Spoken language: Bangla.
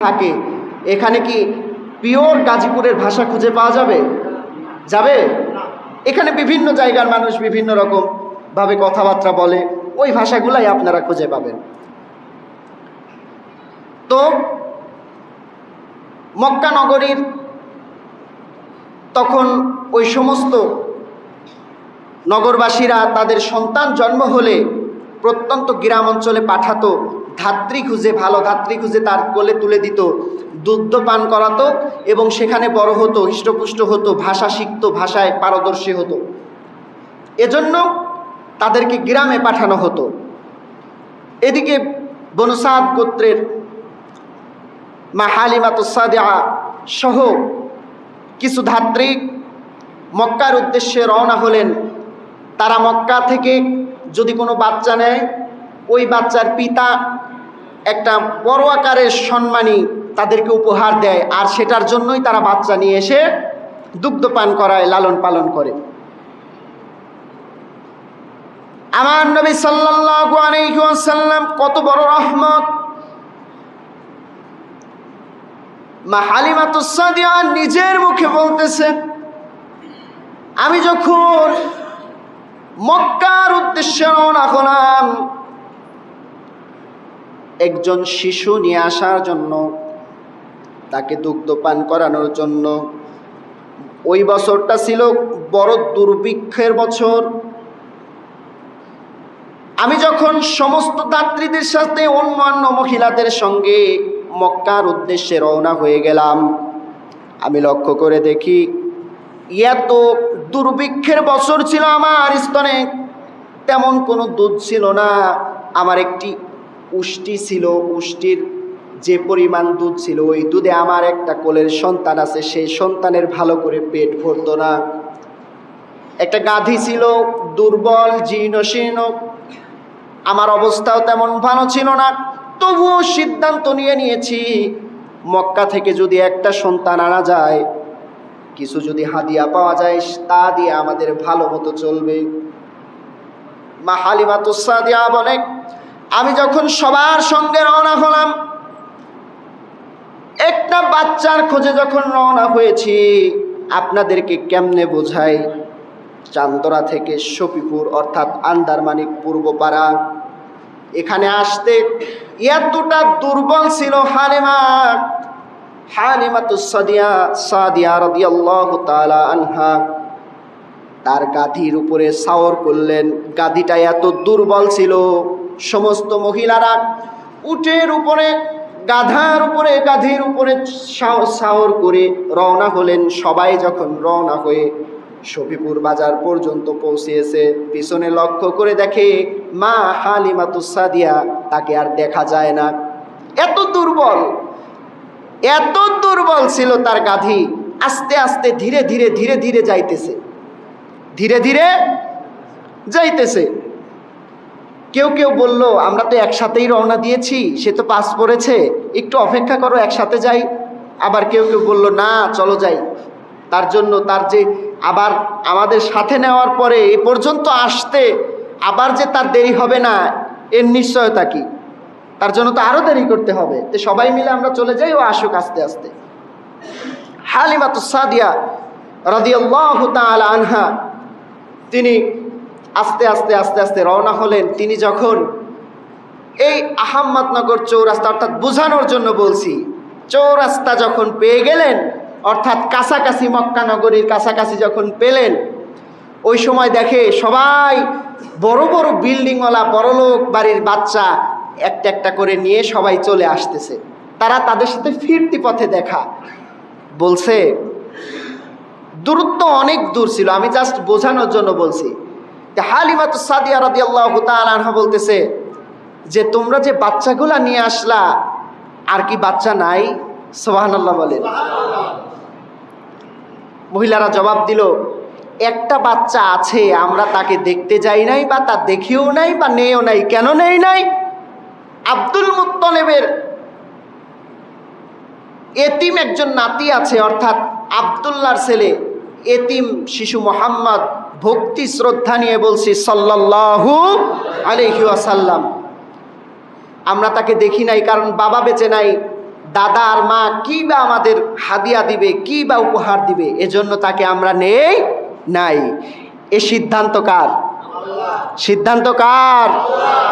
থাকে। এখানে কি পিওর গাজীপুরের ভাষা খুঁজে পাওয়া যাবে? যাবে? এখানে বিভিন্ন জায়গার মানুষ বিভিন্ন রকম ভাবে কথাবার্তা বলে। ওই ভাষাগুলাই আপনারা খুঁজে পাবেন। তো মক্কা নগরীর তখন ওই সমস্ত নগরবাসীরা তাদের সন্তান জন্ম হলে প্রত্যন্ত গ্রাম অঞ্চলে পাঠাতো ধাত্রী খুঁজে, ভালো ধাত্রী খুঁজে তার কোলে তুলে দিত। দুগ্ধ পান করাতো এবং সেখানে বড় হতো, হৃষ্টপুষ্ট হতো, ভাষা শিখতো, ভাষায় পারদর্শী হতো। এজন্য তাদেরকে গ্রামে পাঠানো হতো। এদিকে বনসাদ গোত্রের মা হালিমাতুসাদিয়া সহ কিছু ধাত্রী মক্কার উদ্দেশ্যে রওনা হলেন। তারা মক্কা থেকে যদি কোনো বাচ্চা নেয় ওই বাচ্চার পিতা একটা বড় আকারের সম্মানী তাদেরকে উপহার দেয় আর সেটার জন্যই তারা বাচ্চা নিয়ে এসে দুগ্ধপান করায়, লালন পালন করে। আমার নবী আলাইহি ওয়াসাল্লাম কত বড় রহমত। মা হালিমাতুসাদিয়া নিজের মুখে বলতেছে, আমি যখন মক্কার উদ্দেশ্যে রওনা হলাম একজন শিশু নিয়ে আসার জন্য, তাকে দুগ্ধ পান করানোর জন্য। ওই বছরটা ছিল বড় দুর্ভিক্ষের বছর। আমি যখন সমস্ত দাত্রীদের সাথে অন্যান্য মহিলাদের সঙ্গে মক্কার উদ্দেশ্যে রওনা হয়ে গেলাম, আমি লক্ষ্য করে দেখি, এত দুর্ভিক্ষের বছর ছিল আমার স্তনে। তেমন কোনো দুধ ছিল না। আমার একটি উষ্টি ছিল, উষ্টির যে পরিমাণ দুধ ছিল, ওই দুধে আমার একটা কোলের সন্তান আছে, সেই সন্তানের ভালো করে পেট ভরতো না। একটা গাধি ছিল, দুর্বল, জীর্ণশীর্ণ। আমার অবস্থাও তেমন ভালো ছিল না, তবুও সিদ্ধান্ত নিয়ে নিয়েছি, মক্কা থেকে যদি একটা সন্তান আনা যায়, কিছু যদি হাদিয়া পাওয়া যায়, তা দিয়ে আমাদের ভালো মতো চলবে। মা হালিমা তুসাদিয়া বলে আমি যখন সবার সঙ্গে রওনা হলাম, একটা বাচ্চার খোঁজে যখন রওনা হয়েছি, আপনাদেরকে কেমনে বোঝাই? চান্দরা থেকে সফিপুর, অর্থাৎ আন্দারমানিক পূর্বপাড়া। এখানে আসতে এতটা দুর্বল ছিল হালিমা। হালিমাতু সাদিয়া সাদিয়া রাদিয়াল্লাহু তাআলা আনহা। তার গাধির উপরে সাওর করলেন। গাধিটা এত দুর্বল ছিল। সমস্ত মহিলারা উটের উপরে, গাধার উপরে, গাধির উপরে সাও- সাওর করে রওনা হলেন। সবাই যখন রওনা হয়ে শফিপুর বাজার পর্যন্ত পৌঁছিয়েছে পিছনে লক্ষ্য করে দেখে, মা হালিমাতুসাদিয়া তাকে আর দেখা যায় না। এত দুর্বল এত দুর্বল ছিল তার গাধি। আস্তে আস্তে ধীরে ধীরে ধীরে ধীরে যাইতেছে। ধীরে ধীরে যাইতেছে। কেউ কেউ বলল, আমরা তো একসাথেই রওনা দিয়েছি, সে তো পাস পড়েছে, একটু অপেক্ষা করো, একসাথে যাই। আবার কেউ কেউ বলল, না, চলো যাই। তার জন্য তার যে আবার আমাদের সাথে নেওয়ার পরে এ পর্যন্ত আসতে আবার যে তার দেরি হবে না, এর নিশ্চয়তা কি? তার জন্য তো আরও দেরি করতে হবে। তো সবাই মিলে আমরা চলে যাই ও আসুক আস্তে আস্তে। হালিমাতু সাদিয়া রাদিয়াল্লাহু আনহা, তিনি আস্তে আস্তে আস্তে আস্তে রওনা হলেন। তিনি যখন এই আহম্মদনগর চৌরাস্তা, অর্থাৎ বোঝানোর জন্য বলছি, চৌরাস্তা যখন পেয়ে গেলেন, অর্থাৎ কাছাকাছি মক্কা নগরীর কাছাকাছি যখন পেলেন, ওই সময় দেখে সবাই বড় বড় বিল্ডিংওয়ালা বড়লোক বাড়ির বাচ্চা একটা একটা করে নিয়ে সবাই চলে আসতেছে। তারা তাদের সাথে ফিরতি পথে দেখা। বলছে, দূরত্ব অনেক দূর ছিল। আমি জাস্ট বোঝানোর জন্য বলছি। হালিমাত সাদিয়া রাদি আল্লাহ আনহা বলতেছে যে, তোমরা যে বাচ্চাগুলা নিয়ে আসলা, আর কি বাচ্চা নাই? সোহান আল্লাহ বলেন মহিলারা জবাব দিল, একটা বাচ্চা আছে, আমরা তাকে দেখতে যাই নাই বা তা দেখিও নাই বা নেও নাই, কেন নেই নাই? আব্দুল মুত্তলেবের এতিম একজন নাতি আছে, অর্থাৎ আবদুল্লার ছেলে, এতিম শিশু মোহাম্মদ ভক্তি শ্রদ্ধা নিয়ে বলছি, সাল্লাল্লাহু আলহিউসাল্লাম আমরা তাকে দেখি নাই, কারণ বাবা বেঁচে নাই। দাদা আর মা কি বা আমাদের হাদিয়া দিবে, কি বা উপহার দিবে, এজন্য তাকে আমরা নেই নাই। এ সিদ্ধান্ত কার? সিদ্ধান্ত কার?